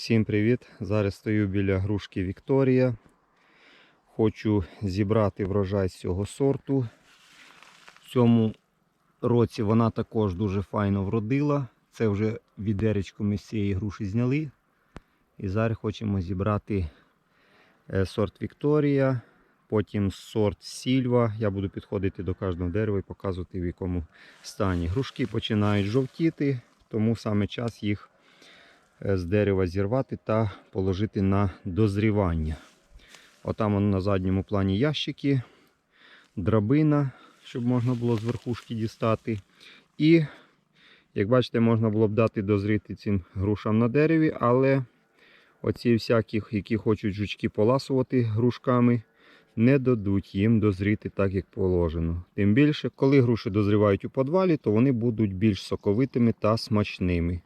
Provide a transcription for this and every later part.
Всім привіт! Зараз стою біля грушки Вікторія. Хочу зібрати врожай з цього сорту. В цьому році вона також дуже файно вродила. Це вже відеречко ми з цієї груші зняли. І зараз хочемо зібрати е, сорт Вікторія, потім сорт Сільва. Я буду підходити до кожного дерева і показувати в якому стані. Грушки починають жовтіти, тому саме час їх з дерева зірвати та положити на дозрівання. Отам на задньому плані ящики, драбина, щоб можна було з верхушки дістати. І, як бачите, можна було б дати дозріти цим грушам на дереві, але оці всякі, які хочуть жучки поласувати грушками, не дадуть їм дозріти так, як положено. Тим більше, коли груші дозрівають у подвалі, то вони будуть більш соковитими та смачними.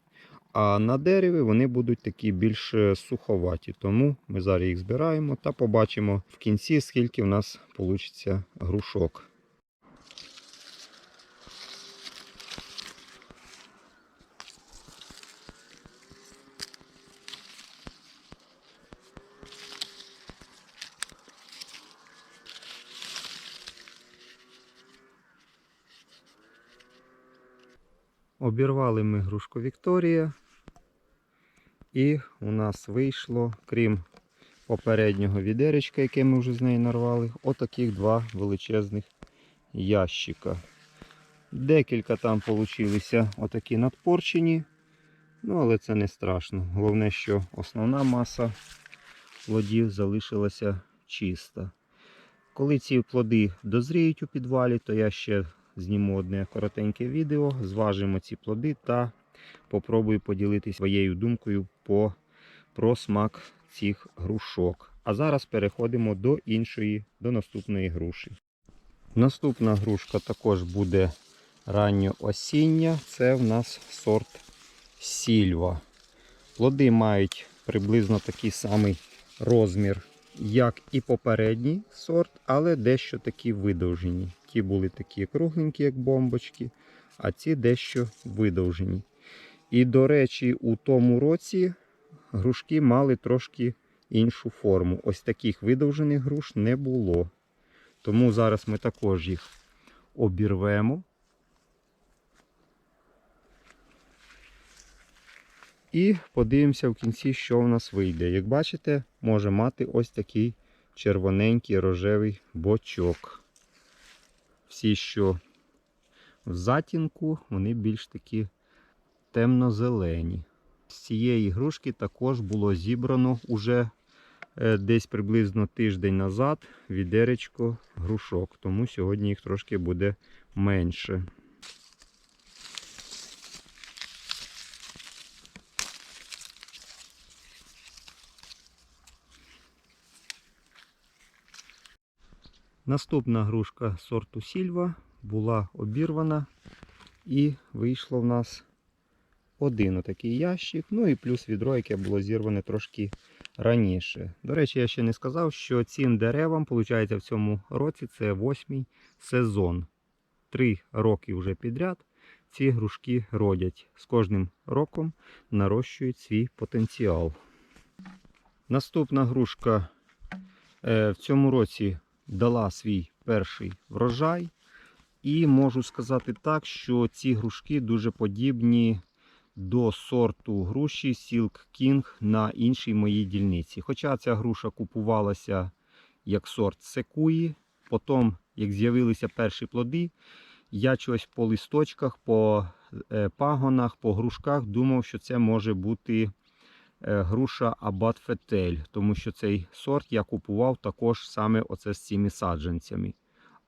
А на дереві вони будуть такі більш е, суховаті. Тому ми зараз їх збираємо та побачимо в кінці, скільки в нас вийде грушок. Обірвали ми грушку Вікторія. І у нас вийшло, крім попереднього відеречка, яке ми вже з неї нарвали, отаких два величезних ящика. Декілька там получилися отакі надпорчені. Ну, але це не страшно. Головне, що основна маса плодів залишилася чиста. Коли ці плоди дозріють у підвалі, то я ще зніму одне коротеньке відео, зважимо ці плоди та попробую поділитися своєю думкою по, про смак цих грушок. А зараз переходимо до іншої, до наступної груші. Наступна грушка також буде ранньоосіння. Це в нас сорт Сільва. Плоди мають приблизно такий самий розмір, як і попередній сорт, але дещо такі видовжені. Ті були такі кругленькі, як бомбочки, а ці дещо видовжені. І, до речі, у тому році грушки мали трошки іншу форму. Ось таких видовжених груш не було. Тому зараз ми також їх обірвемо. І подивимося в кінці, що в нас вийде. Як бачите, може мати ось такий червоненький рожевий бочок. Всі, що в затінку, вони більш такі темно-зелені. З цієї грушки також було зібрано уже е, десь приблизно тиждень назад відеречко грушок, тому сьогодні їх трошки буде менше. Наступна грушка сорту Сільва була обірвана і вийшло в нас один отакий ящик, ну і плюс відро, яке було зірване трошки раніше. До речі, я ще не сказав, що цим деревам, виходить, в цьому році це восьмий сезон. Три роки вже підряд ці грушки родять. З кожним роком нарощують свій потенціал. Наступна грушка е, в цьому році дала свій перший врожай. І можу сказати так, що ці грушки дуже подібні до сорту груші Silk King на іншій моїй дільниці. Хоча ця груша купувалася як сорт секуї, потім, як з'явилися перші плоди, я чогось по листочках, по е, пагонах, по грушках думав, що це може бути е, груша Абат Фетель, тому що цей сорт я купував також саме оце з цими саджанцями.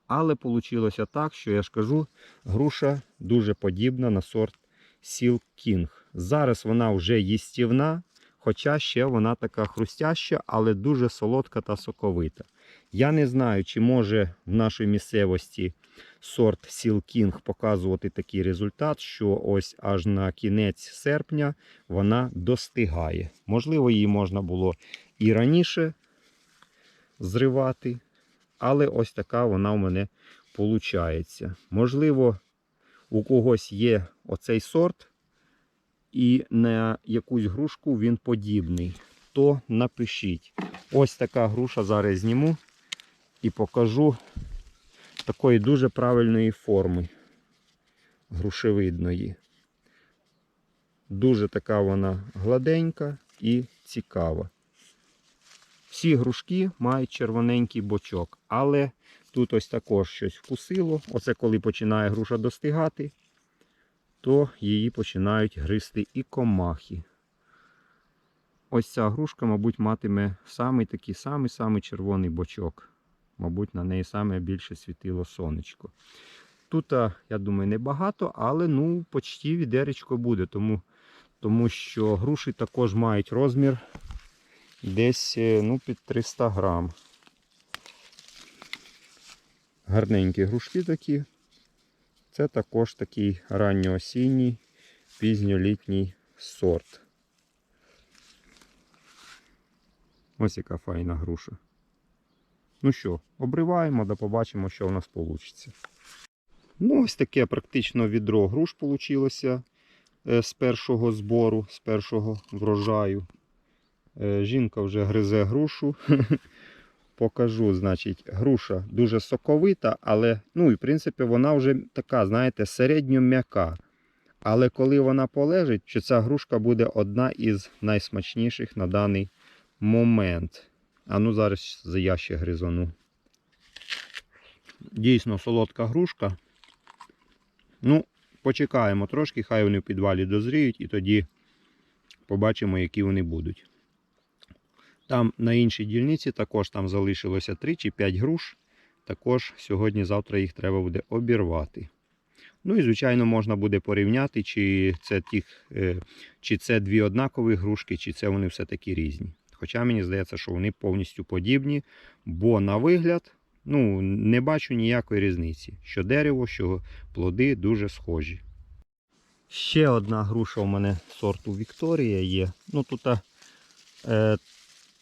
Але вийшло так, що я ж кажу, груша дуже подібна на сорт Silk King. Зараз вона вже їстівна, хоча ще вона така хрустяща, але дуже солодка та соковита. Я не знаю, чи може в нашій місцевості сорт Silk King показувати такий результат, що ось аж на кінець серпня вона достигає. Можливо, її можна було і раніше зривати, але ось така вона в мене виходить. Можливо, у когось є оцей сорт, і на якусь грушку він подібний, то напишіть. Ось така груша зараз зніму і покажу такої дуже правильної форми грушевидної. Дуже така вона гладенька і цікава. Всі грушки мають червоненький бочок, але тут ось також щось вкусило. Оце коли починає груша достигати, то її починають гризти і комахи. Ось ця грушка, мабуть, матиме самий такий самий самий червоний бочок. Мабуть, на неї саме більше світило сонечко. Тут, я думаю, небагато, але ну, почти відеречко буде, тому, тому що груші також мають розмір десь е, ну, під 300 грам. Гарненькі грушки такі. Це також такий ранньоосінній, пізньолітній сорт. Ось яка файна груша. Ну що, обриваємо, да побачимо, що в нас вийде. Ну, ось таке практично відро груш вийшло з першого збору, з першого врожаю. Е, Жінка вже гризе грушу. Покажу, значить, груша дуже соковита, але, ну, і в принципі, вона вже така, знаєте, середньо м'яка. Але коли вона полежить, що ця грушка буде одна із найсмачніших на даний момент. А ну зараз я ще гризону. Дійсно солодка грушка. Ну, почекаємо трошки, хай вони в підвалі дозріють, і тоді побачимо, які вони будуть. Там на іншій дільниці також там залишилося 3 чи 5 груш. Також сьогодні-завтра їх треба буде обірвати. Ну і, звичайно, можна буде порівняти, чи це тих, е, чи це дві однакові грушки, чи це вони все-таки різні. Хоча мені здається, що вони повністю подібні, бо на вигляд ну, не бачу ніякої різниці. Що дерево, що плоди дуже схожі. Ще одна груша у мене сорту Вікторія є. Ну, тут е,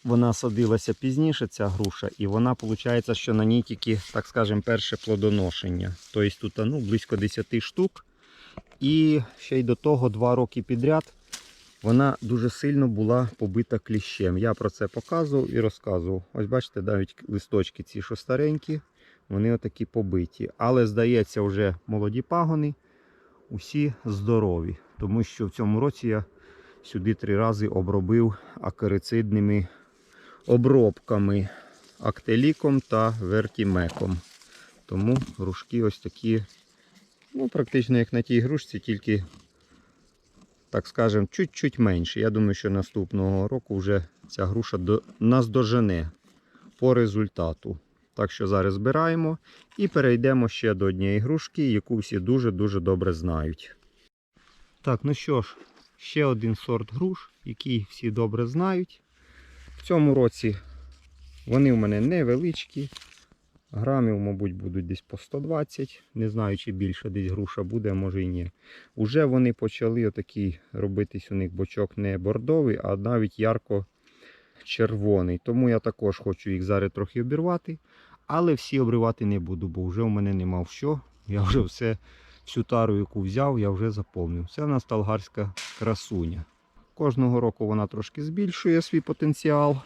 вона садилася пізніше, ця груша, і вона, виходить, що на ній тільки, так скажемо, перше плодоношення. Тобто тут ну, близько 10 штук. І ще й до того два роки підряд вона дуже сильно була побита кліщем. Я про це показував і розказував. Ось бачите, навіть листочки ці, що старенькі, вони отакі побиті. Але, здається, вже молоді пагони, усі здорові. Тому що в цьому році я сюди три рази обробив акарицидними обробками актеліком та вертімеком. Тому грушки ось такі, ну, практично як на тій грушці, тільки, так скажемо, чуть-чуть менше. Я думаю, що наступного року вже ця груша до, нас по результату. Так що зараз збираємо і перейдемо ще до однієї грушки, яку всі дуже-дуже добре знають. Так, ну що ж, ще один сорт груш, який всі добре знають. В цьому році вони в мене невеличкі. Грамів, мабуть, будуть десь по 120. Не знаю, чи більше десь груша буде, може і ні. Уже вони почали отакий робитись у них бочок не бордовий, а навіть ярко-червоний. Тому я також хочу їх зараз трохи обірвати. Але всі обривати не буду, бо вже у мене нема в що. Я вже все, всю тару, яку взяв, я вже заповнив. Це в нас талгарська красуня. Кожного року вона трошки збільшує свій потенціал.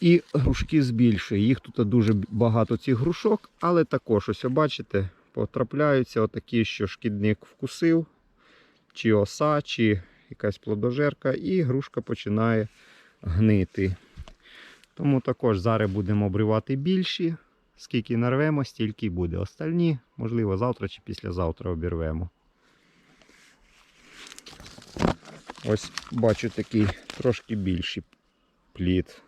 І грушки збільшує. Їх тут дуже багато цих грушок, але також, ось бачите, потрапляються отакі, що шкідник вкусив, чи оса, чи якась плодожерка, і грушка починає гнити. Тому також зараз будемо обривати більші. Скільки нарвемо, стільки буде. Остальні, можливо, завтра чи післязавтра обірвемо. Ось бачу такий трошки більший плід.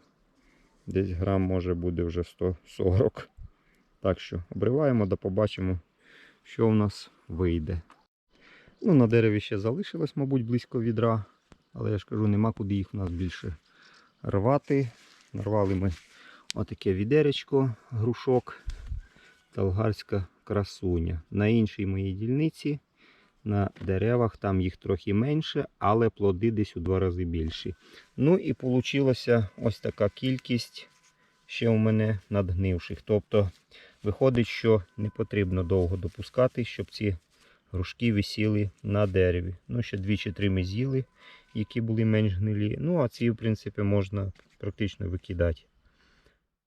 Десь грам може буде вже 140. Так що обриваємо да побачимо, що в нас вийде. Ну, На дереві ще залишилось, мабуть, близько відра. Але я ж кажу, нема куди їх у нас більше рвати. Нарвали ми отаке відеречко, грушок, талгарська красуня. На іншій моїй дільниці на деревах там їх трохи менше, але плоди десь у два рази більші. Ну і вийшла ось така кількість ще у мене надгнивших. Тобто виходить, що не потрібно довго допускати, щоб ці грушки висіли на дереві. Ну, ще дві чи три ми з'їли, які були менш гнилі. Ну, а ці, в принципі, можна практично викидати.